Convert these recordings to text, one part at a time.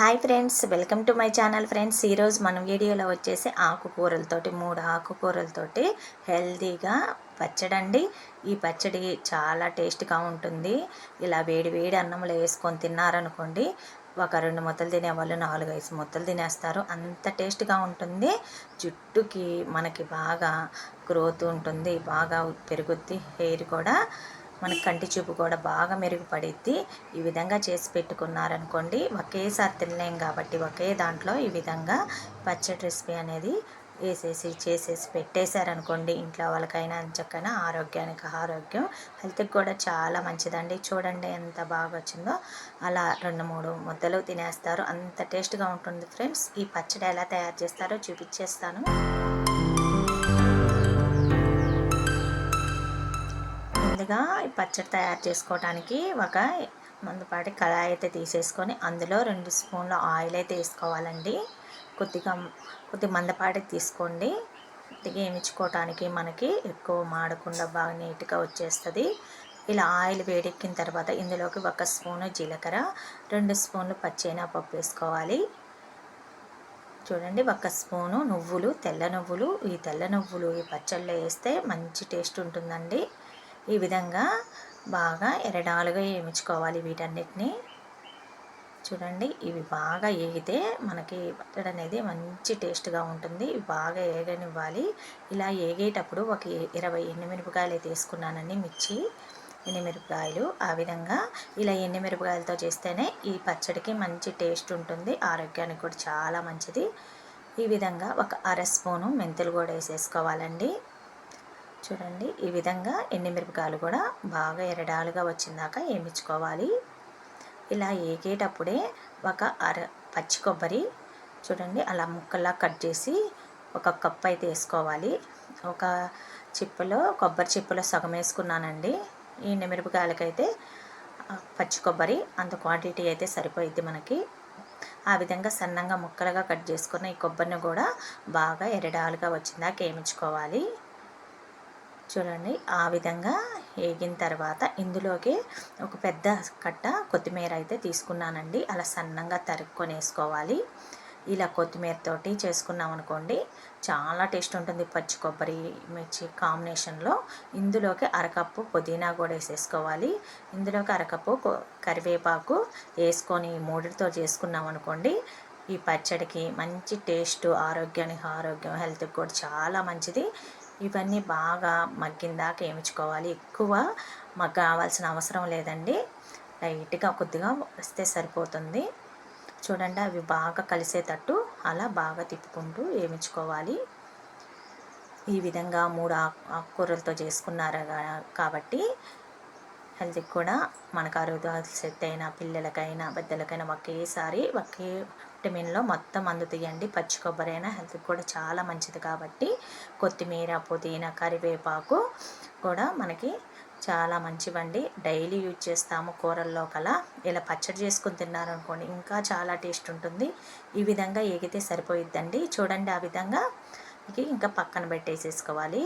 Hi friends welcome to my channel friends. ఈరోజు మనం వీడియోలో వచ్చేసి ఆకుకూరలతోటి మూడు ఆకుకూరలతోటి హెల్తీగా పచ్చడండి. ఈ పచ్చడి చాలా టేస్ట్గా ఉంటుంది. ఇలా వేడి వేడి అన్నంలో వేసుకొని తిన్నారనుకోండి ఒక రెండు ముద్దలు తినేవాళ్ళు నాలుగు ఐదు ముద్దలు తినేస్తారు. అంత టేస్ట్గా ఉంటుంది. జుట్టుకి మనకి బాగా గ్రోత్ ఉంటుంది బాగా పెరుగుద్ది హెయిర్ కూడా. మనకి కంటి చూపు కూడా బాగా మెరుగుపడిద్ది. ఈ విధంగా చేసి పెట్టుకున్నారనుకోండి ఒకేసారి తినలేం కాబట్టి ఒకే దాంట్లో ఈ విధంగా పచ్చడి రెసిపీ అనేది వేసేసి చేసేసి పెట్టేశారనుకోండి ఇంట్లో వాళ్ళకైనా చక్కగా ఆరోగ్యానికి ఆరోగ్యం హెల్త్కి కూడా చాలా మంచిదండి. చూడండి ఎంత బాగా వచ్చిందో. అలా రెండు మూడు ముద్దలు తినేస్తారు. అంత టేస్ట్గా ఉంటుంది ఫ్రెండ్స్. ఈ పచ్చడి ఎలా తయారు చేస్తారో చూపించేస్తాను. ముందుగా ఈ పచ్చడి తయారు చేసుకోవడానికి ఒక ముందుపాటి కళాయి అయితే తీసేసుకొని అందులో రెండు స్పూన్ల ఆయిల్ అయితే వేసుకోవాలండి. కొద్దిగా కొద్ది మందపాటి తీసుకోండి. కొద్దిగా ఏమిచ్చుకోవటానికి మనకి ఎక్కువ మాడకుండా బాగా నీట్గా వచ్చేస్తుంది. ఇలా ఆయిల్ వేడెక్కిన తర్వాత ఇందులోకి ఒక స్పూను జీలకర్ర రెండు స్పూన్లు పప్పు వేసుకోవాలి. చూడండి ఒక స్పూను నువ్వులు తెల్ల నువ్వులు. ఈ తెల్ల నువ్వులు ఈ పచ్చళ్ళలో వేస్తే మంచి టేస్ట్ ఉంటుందండి. ఈ విధంగా బాగా ఎరడాలుగా వేయించుకోవాలి వీటన్నిటిని. చూడండి ఇవి బాగా ఏగితే మనకి పచ్చడి అనేది మంచి టేస్ట్గా ఉంటుంది. ఇవి బాగా ఏగనివ్వాలి. ఇలా ఏగేటప్పుడు ఒక ఇరవై ఎండుమిరపకాయలు అయితే వేసుకున్నానండి మిర్చి ఎండుమిరపకాయలు. ఆ విధంగా ఇలా ఎండుమిరపకాయలతో చేస్తేనే ఈ పచ్చడికి మంచి టేస్ట్ ఉంటుంది. ఆరోగ్యానికి కూడా చాలా మంచిది. ఈ విధంగా ఒక అర స్పూను మెంతులు కూడా వేసేసుకోవాలండి. చూడండి. ఈ విధంగా ఎండుమిరపకాయలు కూడా బాగా ఎరడాలుగా వచ్చిందాక వేయించుకోవాలి ఇలా ఏగేటప్పుడే ఒక అర పచ్చి కొబ్బరి చూడండి అలా ముక్కల్లా కట్ చేసి ఒక కప్ అయితే వేసుకోవాలి. ఒక చిప్పలో కొబ్బరి చిప్పలో సగం వేసుకున్నానండి. ఈ ఎండుమిరపకాయలకైతే పచ్చి కొబ్బరి అంత క్వాంటిటీ అయితే సరిపోయిద్ది మనకి. ఆ విధంగా సన్నంగా ముక్కలుగా కట్ చేసుకున్న ఈ కొబ్బరిని కూడా బాగా ఎరడాలుగా వచ్చిందాక వేయించుకోవాలి చూడండి. ఆ విధంగా వేగిన తర్వాత ఇందులోకి ఒక పెద్ద కట్ట కొత్తిమీర అయితే తీసుకున్నానండి. అలా సన్నంగా తరుక్కొని వేసుకోవాలి. ఇలా కొత్తిమీరతోటి చేసుకున్నాం అనుకోండి చాలా టేస్ట్ ఉంటుంది పచ్చి కొబ్బరి మిర్చి కాంబినేషన్లో. ఇందులోకి అరకప్పు పుదీనా కూడా వేసేసుకోవాలి. ఇందులోకి అరకప్పు కరివేపాకు వేసుకొని మూడితో చేసుకున్నాం అనుకోండి ఈ పచ్చడికి మంచి టేస్ట్ ఆరోగ్యానికి ఆరోగ్యం హెల్త్కి కూడా చాలా మంచిది. ఇవన్నీ బాగా మగ్గిందాక వేయించుకోవాలి ఎక్కువ మగ్గ కావాల్సిన అవసరం లేదండి. లైట్గా కొద్దిగా వస్తే సరిపోతుంది. చూడండి అవి బాగా కలిసేటట్టు అలా బాగా తిప్పుకుంటూ వేయించుకోవాలి ఈ విధంగా మూడు ఆకుకూరలతో చేసుకున్నారు కాబట్టి హెల్త్కి కూడా మనకు ఆరోగ్య సెట్ అయిన పిల్లలకైనా పెద్దలకైనా ఒకేసారి ఒకే విటమిన్లో మొత్తం అందుతాయండి. పచ్చి కొబ్బరి అయినా హెల్త్కి కూడా చాలా మంచిది కాబట్టి కొత్తిమీర పుదీనా కరివేపాకు కూడా మనకి చాలా మంచివండి. డైలీ యూజ్ చేస్తాము కూరల్లో కలా. ఇలా పచ్చడి చేసుకుని తిన్నారనుకోండి ఇంకా చాలా టేస్ట్ ఉంటుంది. ఈ విధంగా ఏగితే సరిపోయిద్దండి. చూడండి ఆ విధంగా ఇంకా పక్కన పెట్టేసేసుకోవాలి.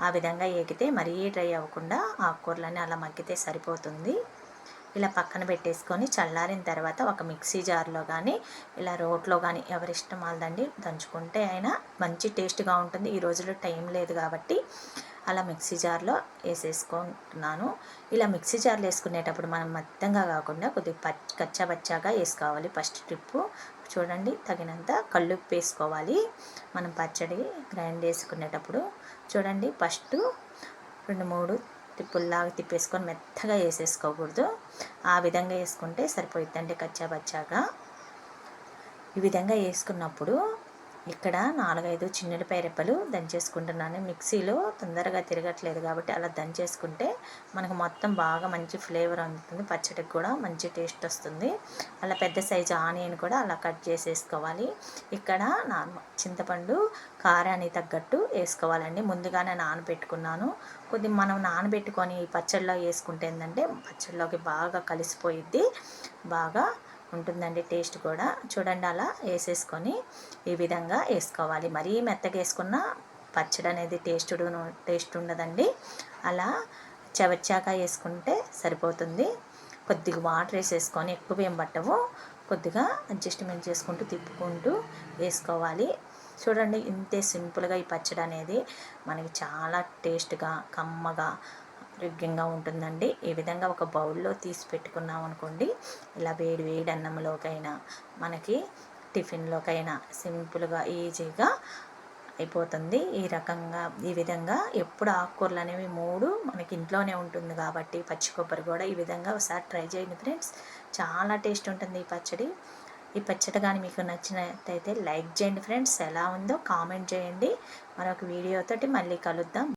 ఆ విధంగా ఏగితే మరీ డ్రై అవ్వకుండా ఆకుకూరలని అలా మగ్గితే సరిపోతుంది. ఇలా పక్కన పెట్టేసుకొని చల్లారిన తర్వాత ఒక మిక్సీ జార్లో కానీ ఇలా రోట్లో కానీ ఎవరిష్టం వాళ్ళదండి దంచుకుంటే అయినా మంచి టేస్ట్గా ఉంటుంది. ఈ రోజుల్లో టైం లేదు కాబట్టి అలా మిక్సీ జార్లో వేసేసుకుంటున్నాను. ఇలా మిక్సీ జార్లో వేసుకునేటప్పుడు మనం మొత్తంగా కాకుండా కొద్దిగా పచ్చ కచ్చాబచ్చాగా వేసుకోవాలి. ఫస్ట్ ట్రిప్పు చూడండి తగినంత కళ్ళు వేసుకోవాలి. మనం పచ్చడి గ్రైండ్ వేసుకునేటప్పుడు చూడండి ఫస్ట్ రెండు మూడు తిప్పుల్లాగా తిప్పేసుకొని మెత్తగా వేసేసుకోకూడదు. ఆ విధంగా వేసుకుంటే సరిపోయిద్దండి కచ్చాబచ్చాగా ఈ విధంగా వేసుకున్నప్పుడు ఇక్కడ నాలుగైదు చిన్నులపై రెప్పలు దంచేసుకుంటున్నాను. మిక్సీలో తొందరగా తిరగట్లేదు కాబట్టి అలా దంచేసుకుంటే మనకు మొత్తం బాగా మంచి ఫ్లేవర్ అందుతుంది. పచ్చడికి కూడా మంచి టేస్ట్ వస్తుంది. అలా పెద్ద సైజు ఆనియన్ కూడా అలా కట్ చేసేసుకోవాలి. ఇక్కడ నార్మల్ చింతపండు కారాన్ని తగ్గట్టు వేసుకోవాలండి. ముందుగానే నానబెట్టుకున్నాను. కొద్ది మనం నానబెట్టుకొని పచ్చడిలో వేసుకుంటే ఏంటంటే పచ్చడిలోకి బాగా కలిసిపోయిద్ది. బాగా ఉంటుందండి టేస్ట్ కూడా. చూడండి అలా వేసేసుకొని ఈ విధంగా వేసుకోవాలి. మరీ మెత్తగా వేసుకున్న పచ్చడి అనేది టేస్ట్ టేస్ట్ ఉండదండి. అలా చవచ్చాక వేసుకుంటే సరిపోతుంది. కొద్దిగా వాటర్ వేసేసుకొని ఎక్కువ ఏం పట్టవు. కొద్దిగా అడ్జస్ట్మెంట్ చేసుకుంటూ తిప్పుకుంటూ వేసుకోవాలి. చూడండి ఇంతే సింపుల్గా ఈ పచ్చడి అనేది మనకి చాలా టేస్ట్గా కమ్మగా ఆరోగ్యంగా ఉంటుందండి. ఈ విధంగా ఒక బౌల్లో తీసి పెట్టుకున్నాం అనుకోండి ఇలా వేడి వేడి అన్నంలోకైనా మనకి టిఫిన్లోకైనా సింపుల్గా ఈజీగా అయిపోతుంది. ఈ రకంగా ఈ విధంగా ఎప్పుడు ఆకుకూరలు అనేవి మూడు మనకి ఇంట్లోనే ఉంటుంది కాబట్టి పచ్చి కొబ్బరి కూడా ఈ విధంగా ఒకసారి ట్రై చేయండి ఫ్రెండ్స్. చాలా టేస్ట్ ఉంటుంది ఈ పచ్చడి. ఈ పచ్చడి కానీ మీకు నచ్చినట్టయితే లైక్ చేయండి ఫ్రెండ్స్. ఎలా ఉందో కామెంట్ చేయండి. మరొక వీడియోతోటి మళ్ళీ కలుద్దాం.